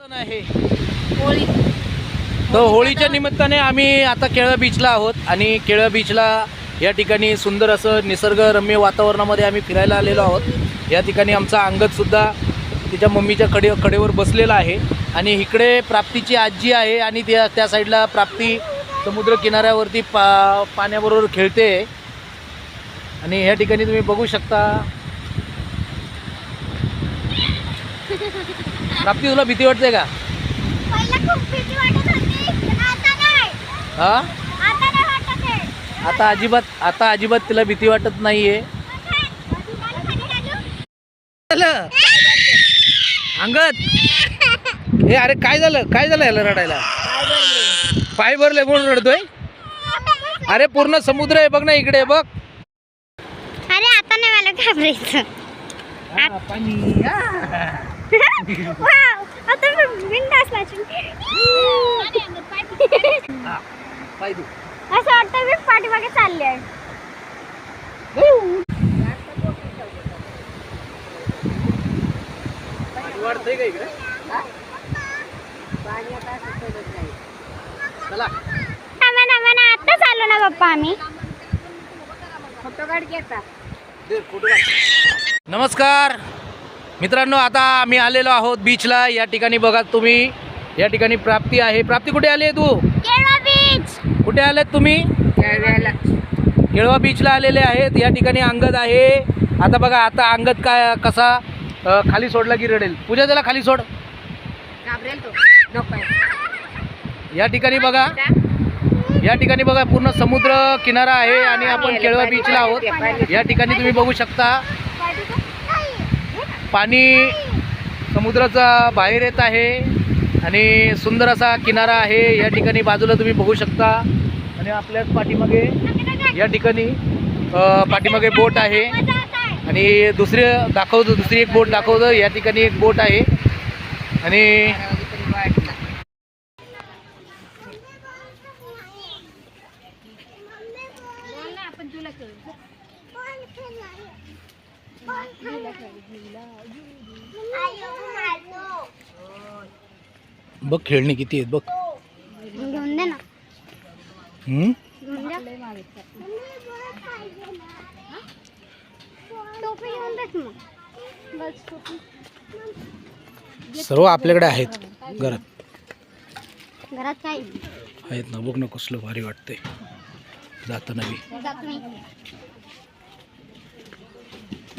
सण आहे. होळी. तर होळीच्या निमित्ताने आम्ही आता केळं बीचला आहोत आणि केळं बीचला या ठिकाणी सुंदर असं निसर्गरम्य वातावरणामध्ये आम्ही फिरायला आलेलो आहोत. या ठिकाणी आमचा अंगदसुद्धा तिच्या मम्मीच्या कडे कडेवर बसलेला आहे. आणि इकडे प्राप्तीची आजी आहे आणि त्या त्या साईडला प्राप्ती समुद्र किनाऱ्यावरती पा पाण्याबरोबर खेळते. आणि ह्या ठिकाणी तुम्ही बघू शकता. प्राप्ती तुला भीती वाटते का? पहिला खूप भीती वाटत होती पण आता नाही. हा? आता नाही वाटत आहे. आता अजिबात आता अजिबात तिला भीती वाटत नाहीये. झालं? अंगद? हे अरे काय झालं? काय झालं याला रडायला? पाय भरले म्हणून रडतोय? अरे पूर्ण समुद्र आहे बघ ना इकडे बघ. अरे आता नाही मला घाबरायचं. पाणी. वाव आता नाचून. हा. असं वाटतं मी पाठीमागे चालले आहे पाणी वाढतंय का इकडे? चला. थांबा थांबा ना आत्ताच आलो ना पप्पा आम्ही. फोटो काढ घेता दे, फोटो काढ. नमस्कार. मित्रांनो आता आम्ही आलेलो आहोत बीचला या ठिकाणी बघा तुम्ही. या ठिकाणी प्राप्ती आहे. प्राप्ती कुठे आली आहे तू? कुठे आलेत तुम्ही? केळवा बीचला आलेले आहेत. या ठिकाणी अंगद आहे. आता बघा आता अंगद काय कसा खाली सोडला की रडेल? पूजा त्याला खाली सोड. या ठिकाणी बघा. या ठिकाणी बघा पूर्ण समुद्र किनारा आहे आणि आपण केळवा बीचला आहोत. या ठिकाणी तुम्ही बघू शकता. पाणी समुद्राचा बाहेर येत आहे आणि सुंदर असा किनारा आहे. या ठिकाणी बाजूला तुम्ही बघू शकता. आणि आपल्याच पाठीमागे या ठिकाणी पाठीमागे बोट आहे. आणि दुसरे दाखवतो दुसरी एक बोट दाखवतो. या ठिकाणी एक बोट आहे. आणि बघ खेळणी किती आहेत बघ. घेऊन दे ना हम्म? टोपी घेऊन देत मग बस टोपी सर्व आपल्याकडे आहेत घरात. घरात काय आहेत ना बघ ना कसलं भारी वाटतंय. जाताना बी. जात नाही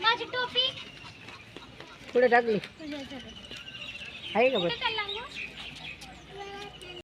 माझी टोपी. पुढे टाकली? आहे का बस? मग?